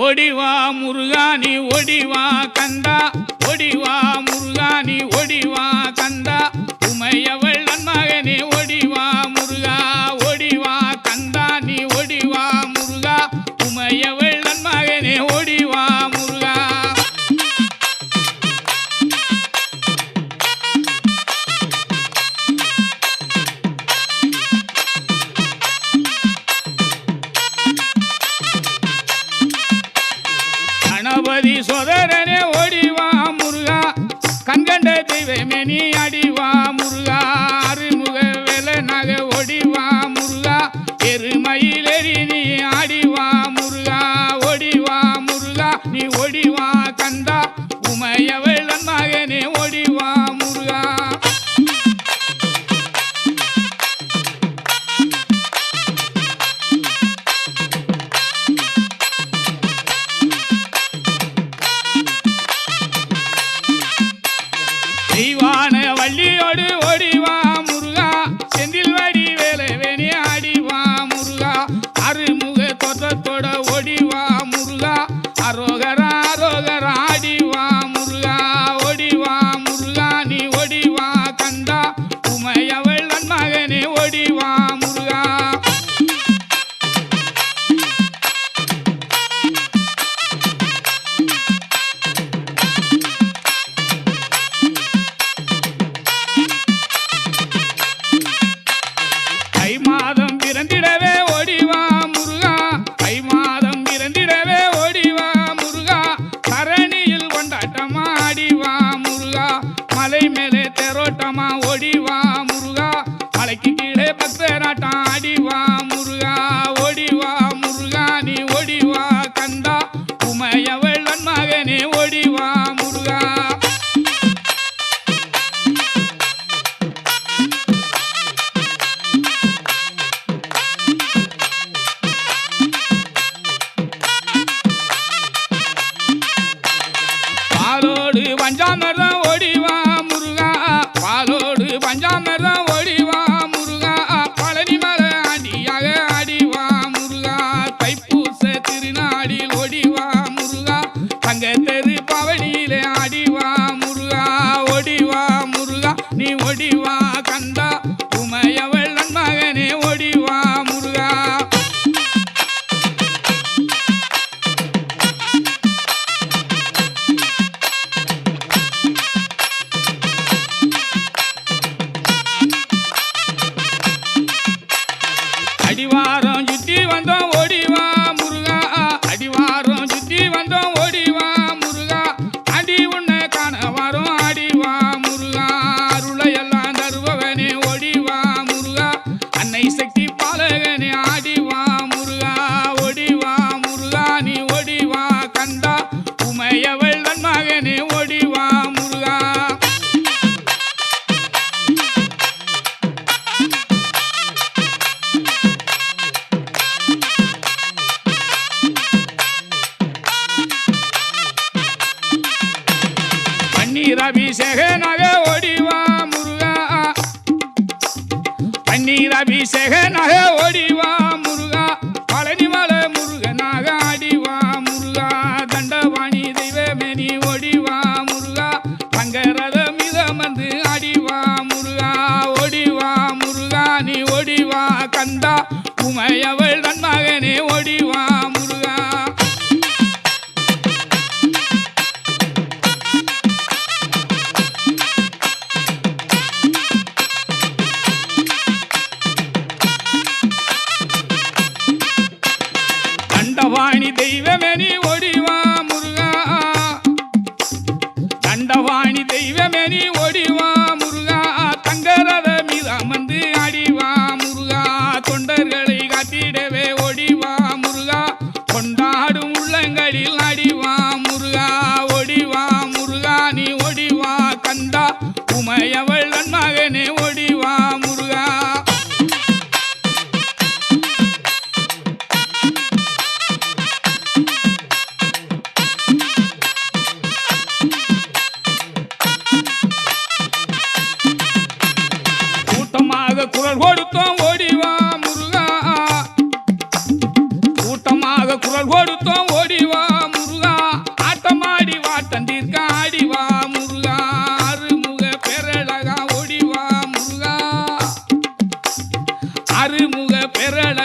ஓடிவா முருகானி ஓடிவா கந்தா ஓடிவா முருகானி ஓடிவா திருப்பதி சோதரனே ஓடிவா முருகா. கண்கண்ட தெய்வமே நீ அடிவா. அறிவான வள்ளியோடு ஓடி ಶಿವಾ பன்னீர் அபிஷேக நக ஓடிவா முருகா. பன்னீர் அபிஷேக நக ஓடிவா முருகா. பழனிமல முருகனாக ஆடிவா முருகா. தண்டவாணி தெய்வமேனி ஓடிவா முருகா. தங்கரதம் இதமந்து ஆடிவா முருகா. ஓடிவா முருகா நீ ஓடிவா கந்தா. உமையவள் தெய்வமேனி தெய்வமேனி ஒடிவா முருகா. தண்டவாணி தெய்வமேனி ஒடிவா முருகா. தங்கரத மீது அமர்ந்து அடிவா முருகா. தொண்டர்களை காத்திடவே ஒடிவா முருகா. கொண்டாடும் உள்ளங்களில் அடிவா முருகா. ஒடிவா முருகா. நீ ஒடிவா கந்தா. உமையவ tierra